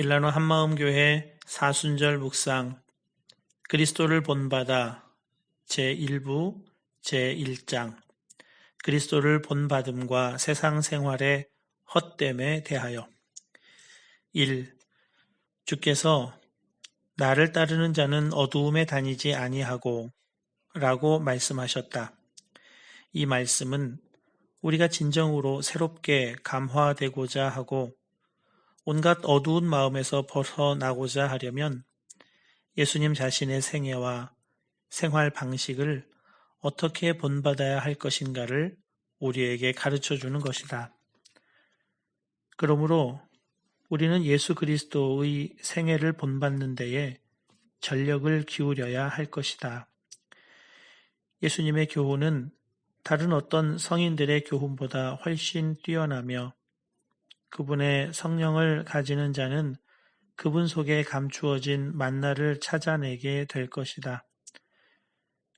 밀라노 한마음교회 사순절 묵상 그리스도를 본받아 제1부 제1장 그리스도를 본받음과 세상 생활의 헛됨에 대하여 1. 주께서 나를 따르는 자는 어두움에 다니지 아니하고 라고 말씀하셨다. 이 말씀은 우리가 진정으로 새롭게 감화되고자 하고 온갖 어두운 마음에서 벗어나고자 하려면 예수님 자신의 생애와 생활 방식을 어떻게 본받아야 할 것인가를 우리에게 가르쳐 주는 것이다. 그러므로 우리는 예수 그리스도의 생애를 본받는 데에 전력을 기울여야 할 것이다. 예수님의 교훈은 다른 어떤 성인들의 교훈보다 훨씬 뛰어나며 그분의 성령을 가지는 자는 그분 속에 감추어진 만나를 찾아내게 될 것이다.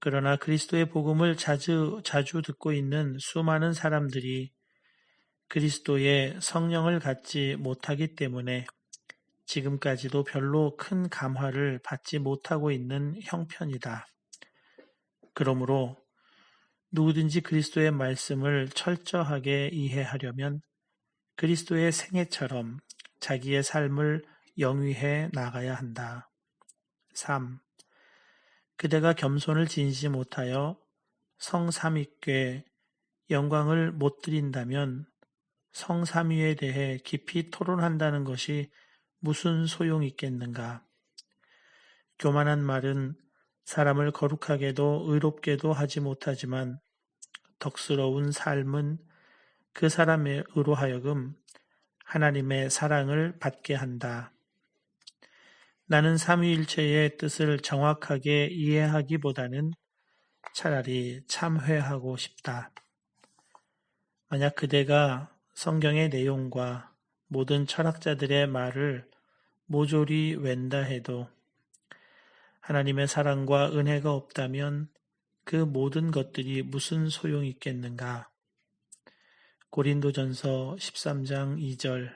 그러나 그리스도의 복음을 자주, 자주 듣고 있는 수많은 사람들이 그리스도의 성령을 갖지 못하기 때문에 지금까지도 별로 큰 감화를 받지 못하고 있는 형편이다. 그러므로 누구든지 그리스도의 말씀을 철저하게 이해하려면 그리스도의 생애처럼 자기의 삶을 영위해 나가야 한다. 3. 그대가 겸손을 지니지 못하여 성삼위께 영광을 못 드린다면 성삼위에 대해 깊이 토론한다는 것이 무슨 소용이 있겠는가? 교만한 말은 사람을 거룩하게도 의롭게도 하지 못하지만 덕스러운 삶은 그 사람의 의로 하여금 하나님의 사랑을 받게 한다. 나는 삼위일체의 뜻을 정확하게 이해하기보다는 차라리 참회하고 싶다. 만약 그대가 성경의 내용과 모든 철학자들의 말을 모조리 웬다 해도 하나님의 사랑과 은혜가 없다면 그 모든 것들이 무슨 소용이 있겠는가? 고린도전서 13장 2절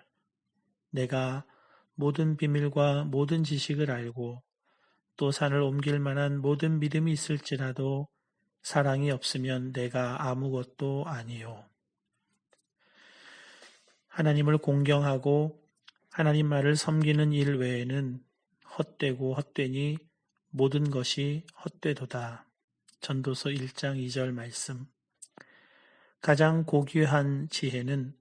내가 모든 비밀과 모든 지식을 알고 또 산을 옮길 만한 모든 믿음이 있을지라도 사랑이 없으면 내가 아무것도 아니요. 하나님을 공경하고 하나님 말을 섬기는 일 외에는 헛되고 헛되니 모든 것이 헛되도다. 전도서 1장 2절 말씀. 가장 고귀한 지혜는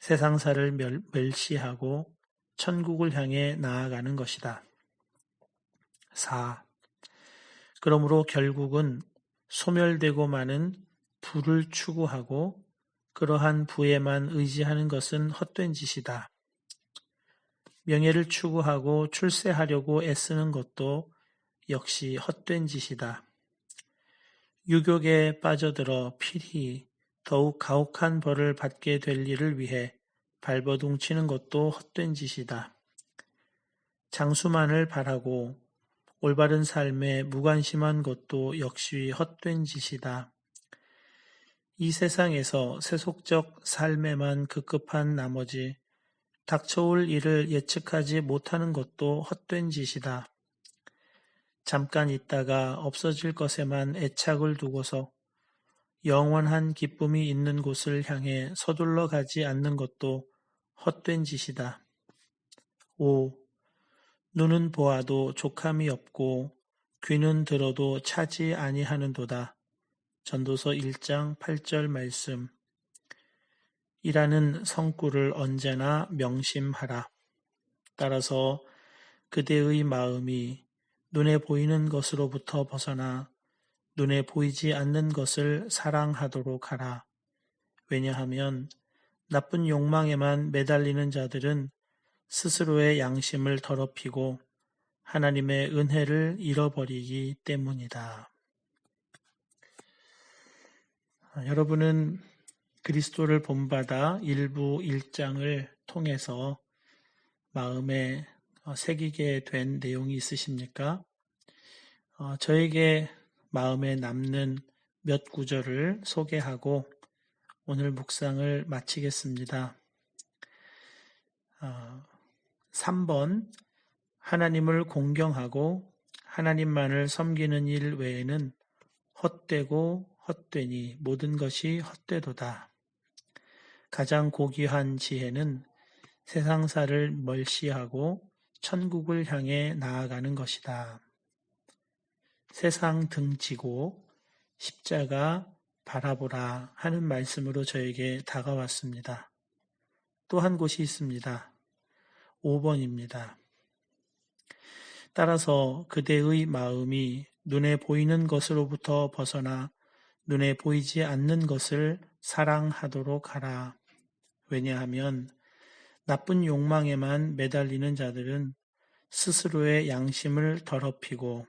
세상사를 멸시하고 천국을 향해 나아가는 것이다. 4. 그러므로 결국은 소멸되고 마는 부를 추구하고 그러한 부에만 의지하는 것은 헛된 짓이다. 명예를 추구하고 출세하려고 애쓰는 것도 역시 헛된 짓이다. 유욕에 빠져들어 필히 더욱 가혹한 벌을 받게 될 일을 위해 발버둥 치는 것도 헛된 짓이다. 장수만을 바라고 올바른 삶에 무관심한 것도 역시 헛된 짓이다. 이 세상에서 세속적 삶에만 급급한 나머지 닥쳐올 일을 예측하지 못하는 것도 헛된 짓이다. 잠깐 있다가 없어질 것에만 애착을 두고서 영원한 기쁨이 있는 곳을 향해 서둘러 가지 않는 것도 헛된 짓이다. 5. 눈은 보아도 족함이 없고 귀는 들어도 차지 아니하는도다. 전도서 1장 8절 말씀. 이라는 성구를 언제나 명심하라. 따라서 그대의 마음이 눈에 보이는 것으로부터 벗어나 눈에 보이지 않는 것을 사랑하도록 하라. 왜냐하면 나쁜 욕망에만 매달리는 자들은 스스로의 양심을 더럽히고 하나님의 은혜를 잃어버리기 때문이다. 여러분은 그리스도를 본받아 일부 일장을 통해서 마음에 새기게 된 내용이 있으십니까? 어, 저에게 마음에 남는 몇 구절을 소개하고 오늘 묵상을 마치겠습니다. 어, 3번 하나님을 공경하고 하나님만을 섬기는 일 외에는 헛되고 헛되니 모든 것이 헛되도다. 가장 고귀한 지혜는 세상사를 멀시하고 천국을 향해 나아가는 것이다. 세상 등지고 십자가 바라보라 하는 말씀으로 저에게 다가왔습니다. 또 한 곳이 있습니다. 5번입니다. 따라서 그대의 마음이 눈에 보이는 것으로부터 벗어나 눈에 보이지 않는 것을 사랑하도록 하라. 왜냐하면 나쁜 욕망에만 매달리는 자들은 스스로의 양심을 더럽히고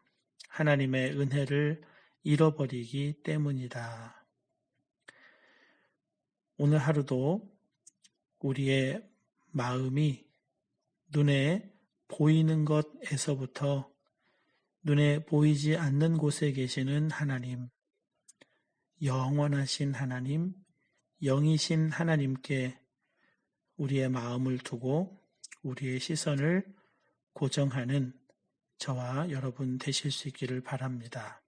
하나님의 은혜를 잃어버리기 때문이다. 오늘 하루도 우리의 마음이 눈에 보이는 것에서부터 눈에 보이지 않는 곳에 계시는 하나님, 영원하신 하나님, 영이신 하나님께 우리의 마음을 두고 우리의 시선을 고정하는 저와 여러분 되실 수 있기를 바랍니다.